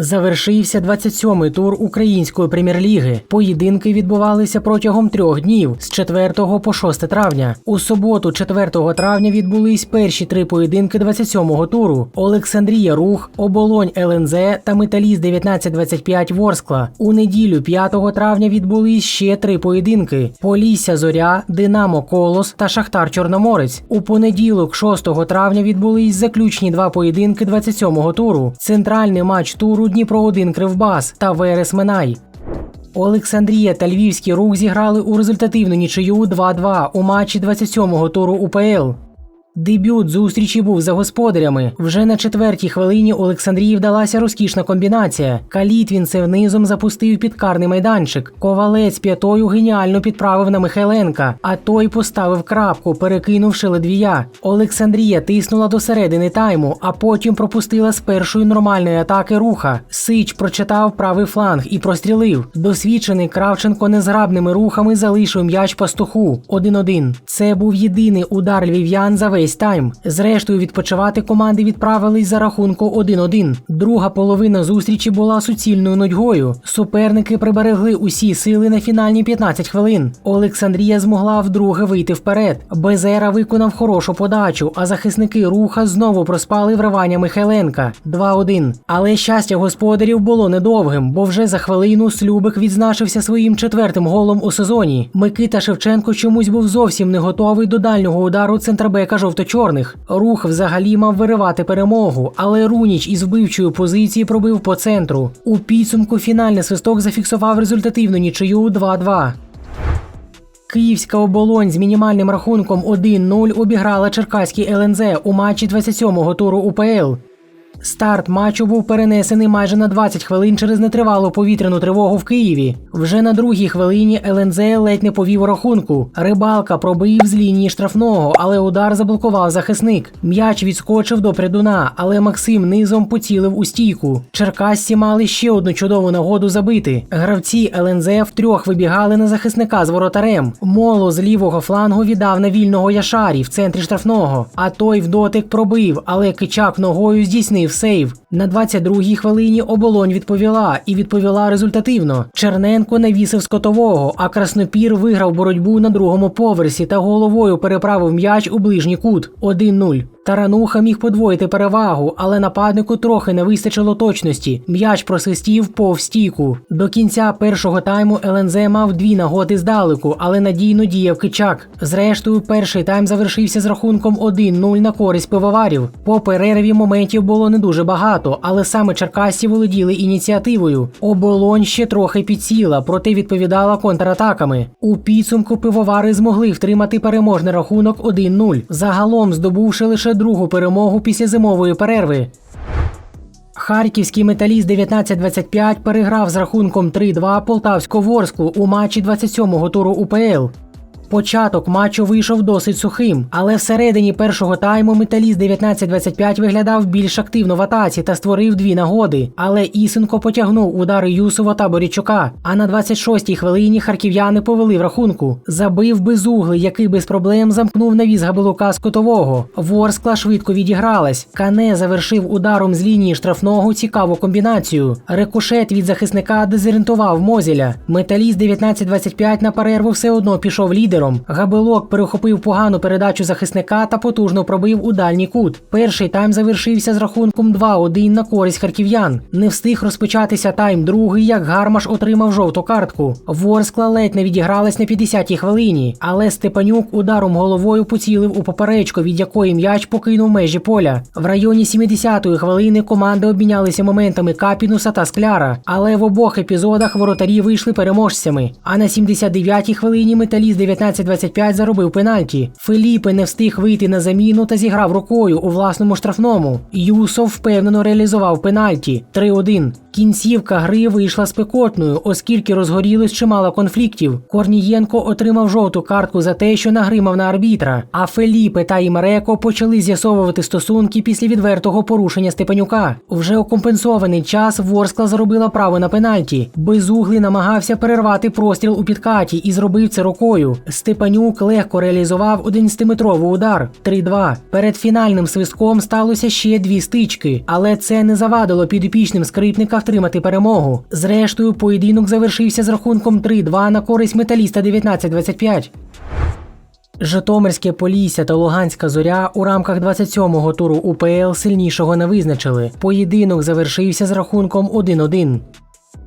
Завершився 27-й тур української прем'єр-ліги. Поєдинки відбувалися протягом трьох днів з 4 по 6 травня. У суботу, 4 травня, відбулись перші три поєдинки 27-го туру: Олександрія Рух, Оболонь ЛНЗ та Металіст 1925 Ворскла. У неділю 5 травня відбулись ще три поєдинки: Полісся Зоря, Динамо Колос та Шахтар Чорноморець. У понеділок, 6 травня, відбулись заключні два поєдинки 27-го туру. Центральний матч туру Дніпро 1 Кривбас та Верес Минай. Олександрія та Львівський рух зіграли у результативну нічию 2-2 у матчі 27-го туру УПЛ. Дебют зустрічі був за господарями. Вже на четвертій хвилині Олександрії вдалася розкішна комбінація. Калітвінцев низом запустив підкарний майданчик. Ковалець п'ятою геніально підправив на Михайленка, а той поставив крапку, перекинувши ледвія. Олександрія тиснула до середини тайму, а потім пропустила з першої нормальної атаки руха. Сич прочитав правий фланг і прострілив. Досвідчений Кравченко незграбними рухами залишив м'яч пастуху 1-1. Це був єдиний удар львів'ян за весь тайм. Зрештою, відпочивати команди відправились за рахунку 1-1. Друга половина зустрічі була суцільною нудьгою. Суперники приберегли усі сили на фінальні 15 хвилин. Олександрія змогла вдруге вийти вперед. Безера виконав хорошу подачу, а захисники руха знову проспали вривання Михайленка 2-1. Але щастя господарів було недовгим, бо вже за хвилину Слюбик відзначився своїм четвертим голом у сезоні. Микита Шевченко чомусь був зовсім не готовий до дальнього удару центрбека жовто-чорних. Рух взагалі мав виривати перемогу, але Руніч із вбивчої позиції пробив по центру. У підсумку фінальний свисток зафіксував результативну нічию 2-2. Київська оболонь з мінімальним рахунком 1-0 обіграла Черкаський ЛНЗ у матчі 27-го туру УПЛ. Старт матчу був перенесений майже на 20 хвилин через нетривалу повітряну тривогу в Києві. Вже на другій хвилині ЛНЗ ледь не повів рахунку. Рибалка пробив з лінії штрафного, але удар заблокував захисник. М'яч відскочив до придуна, але Максим низом поцілив у стійку. Черкасці мали ще одну чудову нагоду забити. Гравці ЛНЗ втрьох вибігали на захисника з воротарем. Моло з лівого флангу віддав на вільного Яшарі в центрі штрафного. А той в дотик пробив, але кичак ногою здійснив сейв. На 22-й хвилині оболонь відповіла і відповіла результативно. Черненко навісив скотового, а Краснопір виграв боротьбу на другому поверсі та головою переправив м'яч у ближній кут 1-0. Тарануха міг подвоїти перевагу, але нападнику трохи не вистачило точності. М'яч просвистів повз стійку. До кінця першого тайму ЛНЗ мав дві нагоди здалеку, але надійно діяв кичак. Зрештою, перший тайм завершився з рахунком 1-0 на користь пивоварів. По перерві моментів було не дуже багато, але саме черкасці володіли ініціативою. Оболонь ще трохи підсіла, проте відповідала контратаками. У підсумку пивовари змогли втримати переможний рахунок 1-0, загалом здобувши лише другу перемогу після зимової перерви. Харківський металіст 1925 переграв з рахунком 3-2 Полтавську Ворсклу у матчі 27-го туру УПЛ. Початок матчу вийшов досить сухим, але всередині першого тайму металіст 19-25 виглядав більш активно в атаці та створив дві нагоди. Але Ісенко потягнув удари Юсова та Борічука. А на 26-й хвилині харків'яни повели в рахунку. Забив безуглий, який без проблем замкнув навіс Габелука з котового. Ворскла швидко відігралась. Кане завершив ударом з лінії штрафного цікаву комбінацію. Рикошет від захисника дезорієнтував Мозіля. Металіст 19-25 на перерву все одно пішов лідером. Габелок перехопив погану передачу захисника та потужно пробив у дальній кут. Перший тайм завершився з рахунком 2-1 на користь харків'ян. Не встиг розпочатися тайм другий, як Гармаш отримав жовту картку. Ворскла ледь не відігралась на 50-й хвилині, але Степанюк ударом головою поцілив у поперечку, від якої м'яч покинув межі поля. В районі 70-ї хвилини команди обмінялися моментами Капінуса та Скляра, але в обох епізодах воротарі вийшли переможцями. А на 79-й хвилині металіст 19 25 заробив пенальті. Феліпе не встиг вийти на заміну та зіграв рукою у власному штрафному. Юсов впевнено реалізував пенальті 3-1. Кінцівка гри вийшла спекотною, оскільки розгорілось чимало конфліктів. Корнієнко отримав жовту картку за те, що нагримав на арбітра. А Феліпе та Імреко почали з'ясовувати стосунки після відвертого порушення Степанюка. Вже у компенсований час Ворскла заробила право на пенальті. Безуглий намагався перервати простріл у підкаті і зробив це рукою. Степанюк легко реалізував 11-метровий удар 3-2. Перед фінальним свистком сталося ще дві стички, але це не завадило підопічним скрипника втримати перемогу. Зрештою, поєдинок завершився з рахунком 3-2 на користь металіста 19-25. Житомирське Полісся та Луганська зоря у рамках 27-го туру УПЛ сильнішого не визначили. Поєдинок завершився з рахунком 1-1.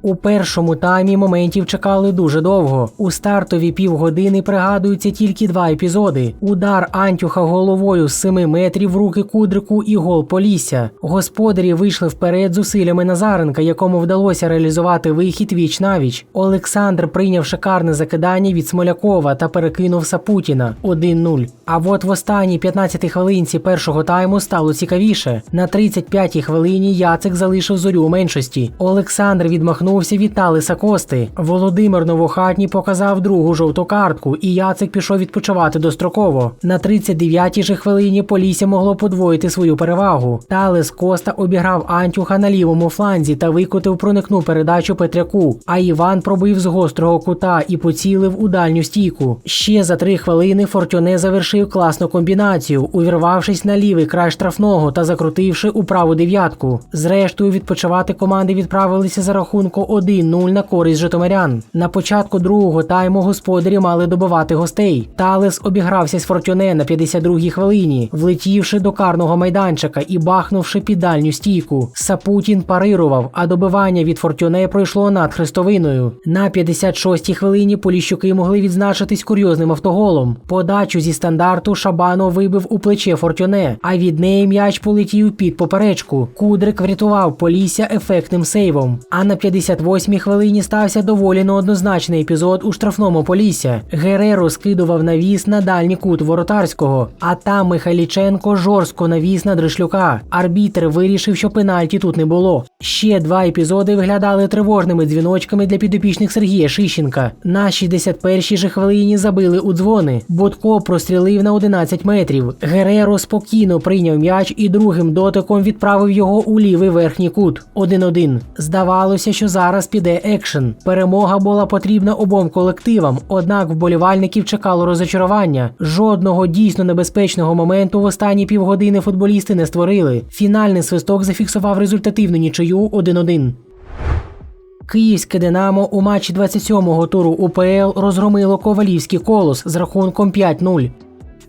У першому таймі моментів чекали дуже довго. У стартові півгодини пригадуються тільки два епізоди: удар Антюха головою з 7 метрів в руки кудрику і гол Полісся. Господарі вийшли вперед зусиллями Назаренка, якому вдалося реалізувати вихід віч навіч. Олександр прийняв шикарне закидання від Смолякова та перекинув Сапутіна 1-0. А от в останній 15 хвилинці першого тайму стало цікавіше. На 35-й хвилині Яцик залишив зорю у меншості. Олександр відмахнувся від Талиса Кости. Володимир Новохатній показав другу жовту картку, і Яцик пішов відпочивати достроково. На 39-й же хвилині Полісся могло подвоїти свою перевагу. Талис Коста обіграв Антюха на лівому фланзі та викотив проникну передачу Петряку. А Іван пробив з гострого кута і поцілив у дальню стійку. Ще за три хвилини Фортюне завершив класну комбінацію, увірвавшись на лівий край штрафного та закрутивши у праву дев'ятку. Зрештою, відпочивати команди відправилися за рахунку 1-0 на користь Житомирян. На початку другого тайму господарі мали добивати гостей. Талес обігрався з Фортюне на 52-й хвилині, влетівши до карного майданчика і бахнувши під дальню стійку. Сапутін парирував, а добивання від Фортюне пройшло над хрестовиною. На 56-й хвилині поліщуки могли відзначитись курйозним автоголом. Подачу зі стандарту Шабано вибив у плече Фортюне, а від неї м'яч полетів під поперечку. Кудрик врятував Полісся ефектним сейвом. А на 58-й хвилині стався доволі неоднозначний епізод у штрафному Полісся. Гереро скидував навіс на дальній кут воротарського, а там Михайліченко жорстко навіс на Дришлюка. Арбітр вирішив, що пенальті тут не було. Ще два епізоди виглядали тривожними дзвіночками для підопічних Сергія Шищенка. На 61-й же хвилині забили у дзвони. Бодко прострілив на 11 метрів. Гереро спокійно прийняв м'яч і другим дотиком відправив його у лівий верхній кут. 1-1. Здавалося, що зараз піде екшен. Перемога була потрібна обом колективам, однак вболівальників чекало розочарування. Жодного дійсно небезпечного моменту в останні півгодини футболісти не створили. Фінальний свисток зафіксував результативну нічию 1-1. Київське Динамо у матчі 27-го туру УПЛ розгромило Ковалівський колос з рахунком 5-0.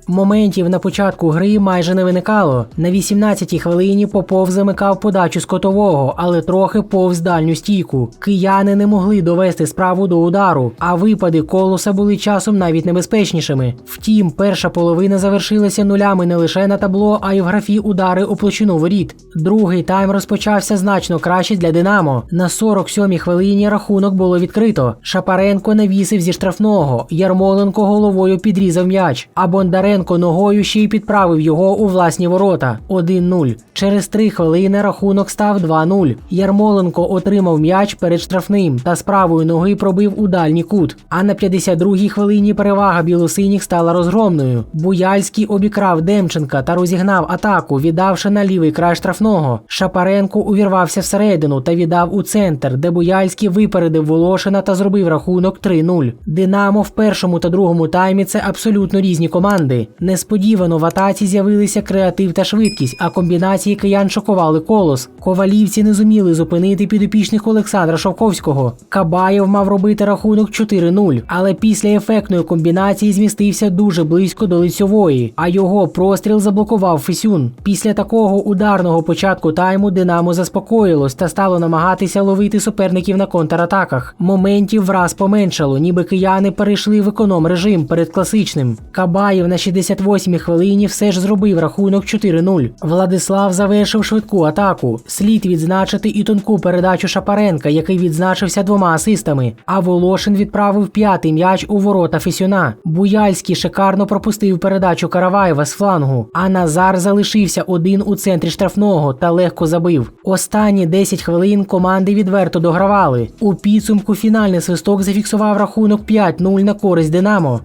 Моментів на початку гри майже не виникало. На 18-й хвилині Попов замикав подачу з котового, але трохи повз дальню стійку. Кияни не могли довести справу до удару, а випади колоса були часом навіть небезпечнішими. Втім, перша половина завершилася нулями не лише на табло, а й в графі удари у площину воріт. Другий тайм розпочався значно краще для Динамо. На 47-й хвилині рахунок було відкрито. Шапаренко навісив зі штрафного. Ярмоленко головою підрізав м'яч, а Бондаренко ногою ще й підправив його у власні ворота 1-0. Через три хвилини рахунок став 2-0. Ярмоленко отримав м'яч перед штрафним та з правої ноги пробив у дальній кут. А на 52-й хвилині перевага білосиніх стала розгромною. Буяльський обікрав Демченка та розігнав атаку, віддавши на лівий край штрафного. Шапаренко увірвався всередину та віддав у центр, де Буяльський випередив Волошина та зробив рахунок 3-0. Динамо в першому та другому таймі це абсолютно різні команди. Несподівано в атаці з'явилися креатив та швидкість, а комбінації киян шокували колос. Ковалівці не зуміли зупинити підопічних Олександра Шовковського. Кабаєв мав робити рахунок 4-0, але після ефектної комбінації змістився дуже близько до лицьової, а його простріл заблокував Фесюн. Після такого ударного початку тайму Динамо заспокоїлось та стало намагатися ловити суперників на контратаках. Моментів враз поменшало, ніби кияни перейшли в економ режим перед класичним. Кабаєв на 68-й хвилині все ж зробив рахунок 4-0. Владислав завершив швидку атаку. Слід відзначити і тонку передачу Шапаренка, який відзначився двома асистами. А Волошин відправив п'ятий м'яч у ворота Фесюна. Буяльський шикарно пропустив передачу Караваєва з флангу. А Назар залишився один у центрі штрафного та легко забив. Останні 10 хвилин команди відверто догравали. У підсумку фінальний свисток зафіксував рахунок 5-0 на користь Динамо.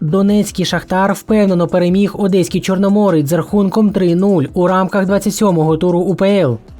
Донецький Шахтар впевнено переміг Одеський Чорноморець з рахунком 3-0 у рамках 27-го туру УПЛ.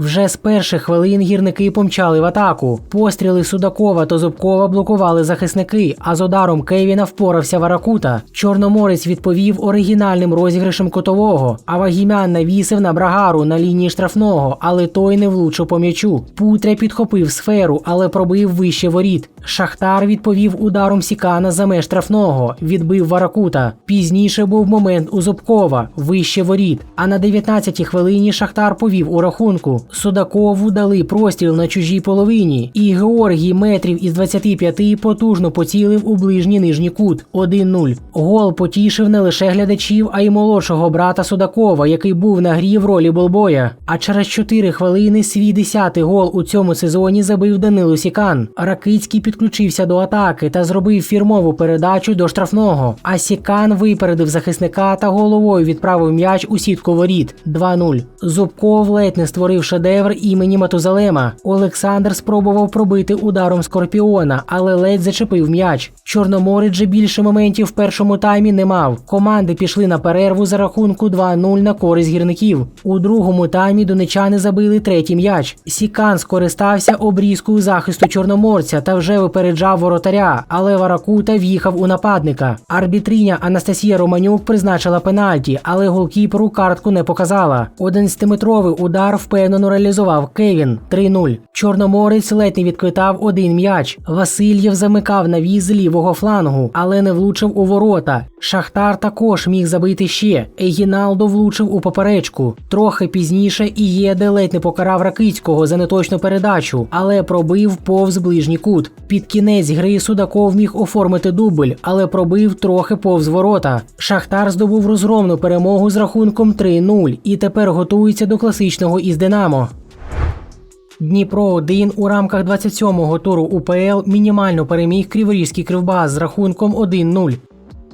Вже з перших хвилин гірники помчали в атаку. Постріли Судакова та Зубкова блокували захисники, а з ударом Кевіна впорався Варакута. Чорноморець відповів оригінальним розіграшем котового, а Вагімян навісив на брагару на лінії штрафного, але той не влучив по м'ячу. Путря підхопив сферу, але пробив вище воріт. Шахтар відповів ударом Сікана за меж штрафного, відбив Варакута. Пізніше був момент у Зубкова, вище воріт. А на 19-й хвилині Шахтар повів у рахунку. Судакову дали простріл на чужій половині, і Георгій метрів із 25 потужно поцілив у ближній нижній кут 1-0. Гол потішив не лише глядачів, а й молодшого брата Судакова, який був на грі в ролі болбоя. А через 4 хвилини свій 10-й гол у цьому сезоні забив Данило Сікан. Ракицький підключився до атаки та зробив фірмову передачу до штрафного. А Сікан випередив захисника та головою відправив м'яч у сітку воріт 2-0. Зубков ледь не створив шедевр імені Матузалема. Олександр спробував пробити ударом скорпіона, але ледь зачепив м'яч. Чорноморець же більше моментів в першому таймі не мав. Команди пішли на перерву за рахунку 2-0 на користь гірників. У другому таймі донечани забили третій м'яч. Сікан скористався обрізкою захисту чорноморця та вже випереджав воротаря, але Варакута в'їхав у нападника. Арбітриня Анастасія Романюк призначила пенальті, але голкіперу картку не показала. 11-метровий удар впевнено реалізував Кевін 3-0. Чорноморець ледь не відквитав один м'яч. Васильєв замикав навіз з лівого флангу, але не влучив у ворота. Шахтар також міг забити ще. Егіналдо влучив у поперечку. Трохи пізніше Ієде ледь не покарав Ракицького за неточну передачу, але пробив повз ближній кут. Під кінець гри Судаков міг оформити дубль, але пробив трохи повз ворота. Шахтар здобув розгромну перемогу з рахунком 3-0 і тепер готується до класичного із Динамо. Дніпро 1 у рамках 27-го туру УПЛ мінімально переміг Криворізький кривбас з рахунком 1-0.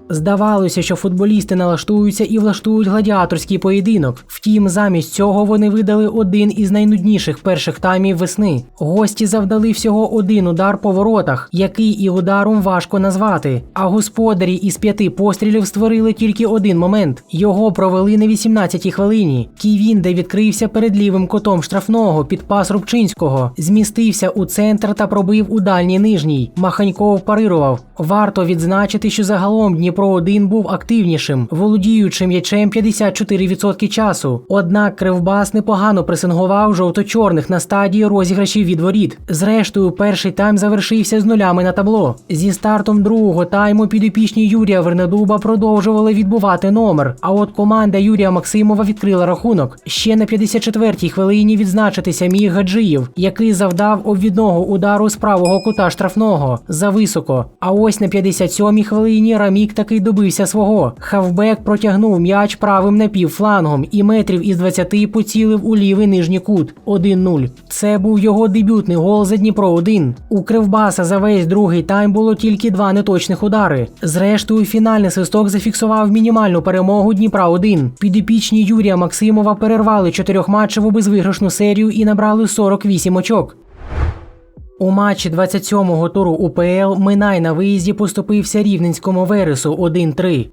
Здавалося, що футболісти налаштуються і влаштують гладіаторський поєдинок. Втім, замість цього вони видали один із найнудніших перших таймів весни. Гості завдали всього один удар по воротах, який і ударом важко назвати. А господарі із п'яти пострілів створили тільки один момент. Його провели на 18-й хвилині. Ківін, де відкрився перед лівим котом штрафного під пас Рубчинського, змістився у центр та пробив у дальній нижній. Маханьков парирував. Варто відзначити, що загалом Дніпро 1 був активнішим, володіючи м'ячем 54% часу. Однак Кривбас непогано пресингував жовто-чорних на стадії розіграшів від воріт. Зрештою, перший тайм завершився з нулями на табло. Зі стартом другого тайму підопічні Юрія Вернедуба продовжували відбувати номер. А от команда Юрія Максимова відкрила рахунок. Ще на 54-й хвилині відзначитися міг Гаджиєв, який завдав обвідного удару з правого кута штрафного за високо. А ось на 57-й хвилині Рамік таки добився свого. Хавбек протягнув м'яч правим напівфлангом і метрів із 20 поцілив у лівий нижній кут 1-0. Це був його дебютний гол за Дніпро 1. У Кривбаса за весь другий тайм було тільки два неточних удари. Зрештою, фінальний свисток зафіксував мінімальну перемогу Дніпра 1. Підопічні Юрія Максимова перервали чотирьохматчеву безвиграшну серію і набрали 48 очок. У матчі 27-го туру УПЛ Минай на виїзді поступився рівненському вересу 1-3.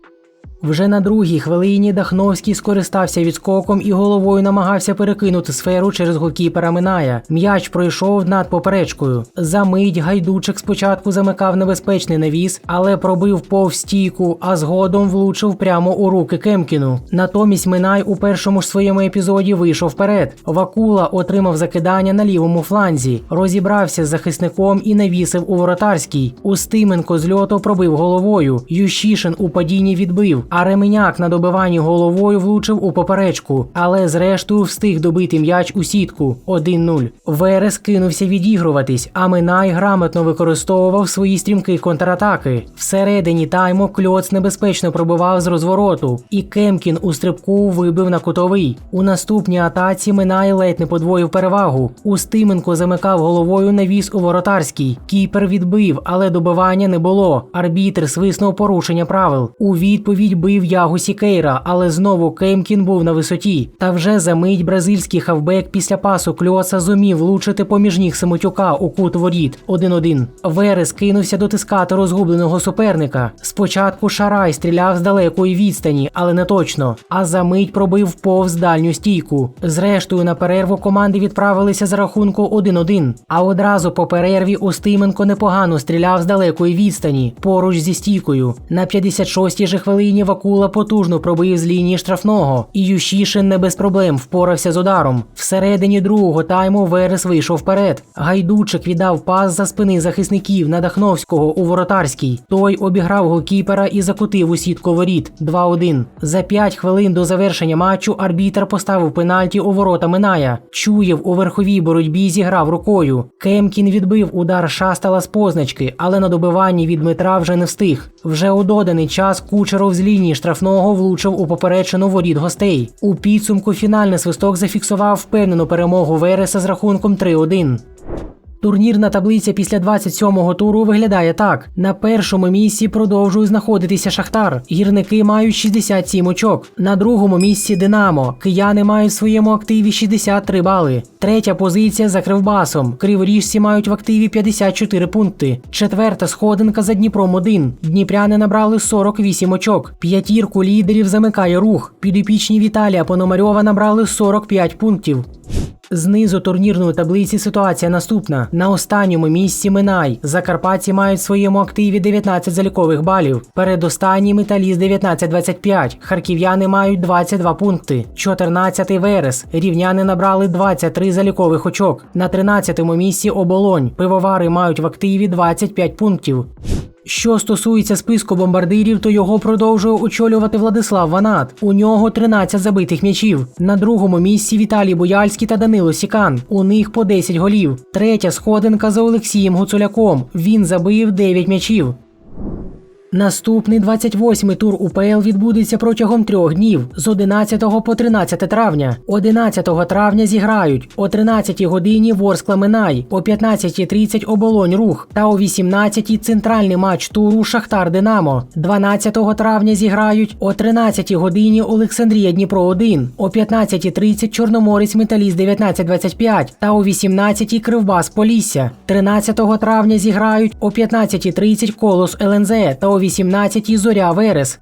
Вже на другій хвилині Дахновський скористався відскоком і головою намагався перекинути сферу через голкіпера Миная. М'яч пройшов над поперечкою. За мить гайдучик спочатку замикав небезпечний навіс, але пробив повз стійку, а згодом влучив прямо у руки Кемкіну. Натомість Минай у першому ж своєму епізоді вийшов вперед. Вакула отримав закидання на лівому фланзі, розібрався з захисником і навісив у воротарській. Устименко з льоту пробив головою. Ющишин у падінні відбив. А Ременяк на добиванні головою влучив у поперечку, але зрештою встиг добити м'яч у сітку 1-0. Верес кинувся відігруватись, а Минай грамотно використовував свої стрімкі контратаки. Всередині тайму кльоц небезпечно пробивав з розвороту, і Кемкін у стрибку вибив на кутовий. У наступній атаці Минай ледь не подвоїв перевагу. Устименко замикав головою навіс у воротарський. Кіпер відбив, але добивання не було. Арбітр свиснув порушення правил. У відповідь відбив Ягу Сікейра, але знову Кемкін був на висоті. Та вже за мить бразильський хавбек після пасу Кльоса зумів влучити поміж ніг Семотюка у кут воріт 1-1. Верес кинувся дотискати розгубленого суперника. Спочатку Шарай стріляв з далекої відстані, але не точно. А за мить пробив повз дальню стійку. Зрештою, на перерву команди відправилися за рахунку 1-1. А одразу по перерві Устименко непогано стріляв з далекої відстані поруч зі стійкою. На 56-й же хвилині Вакула потужно пробив з лінії штрафного, і Ющишин не без проблем впорався з ударом. Всередині другого тайму Верес вийшов вперед. Гайдучик віддав пас за спини захисників на Дахновського у воротарській. Той обіграв голкіпера і закутив у сітку воріт 2-1. За 5 хвилин до завершення матчу арбітр поставив пенальті у ворота Миная. Чуєв у верховій боротьбі зіграв рукою. Кемкін відбив удар шастала з позначки, але на добиванні від Дмитра вже не встиг. Вже у доданий час Кучеров з лінії штрафного влучив у поперечину воріт гостей. У підсумку фінальний свисток зафіксував впевнену перемогу Вереса з рахунком 3-1. Турнірна таблиця після 27-го туру виглядає так: на першому місці продовжує знаходитися Шахтар. Гірники мають 67 очок. На другому місці Динамо. Кияни мають в своєму активі 63 бали. Третя позиція за Кривбасом. Криворіжці мають в активі 54 пункти. Четверта сходинка за Дніпром 1. Дніпряни набрали 48 очок. П'ятірку лідерів замикає рух. Підопічні Віталія Пономарьова набрали 45 пунктів. Знизу турнірної таблиці ситуація наступна. На останньому місці Минай. Закарпатці мають в своєму активі 19 залікових балів. Передостанній металіст 19-25. Харків'яни мають 22 пункти. 14-й Верес. Рівняни набрали 23 залікових очок. На 13-му місці оболонь. Пивовари мають в активі 25 пунктів. Що стосується списку бомбардирів, то його продовжує очолювати Владислав Ванат. У нього 13 забитих м'ячів. На другому місці Віталій Бояльський та Данило Сікан. У них по 10 голів. Третя сходинка за Олексієм Гуцуляком. Він забив 9 м'ячів. Наступний 28-й тур УПЛ відбудеться протягом трьох днів з 11 по 13 травня. 11 травня зіграють о 13 годині Ворскла Минай, о 15.30 оболонь рух та о 18 центральний матч туру Шахтар Динамо. 12 травня зіграють о 13 годині Олександрія Дніпро 1, о 15.30 Чорноморець Металіст 1925 та о 18 Кривбас Полісся. 13 травня зіграють о 15.30 Колос ЛНЗ та о 18 Зоря Верес.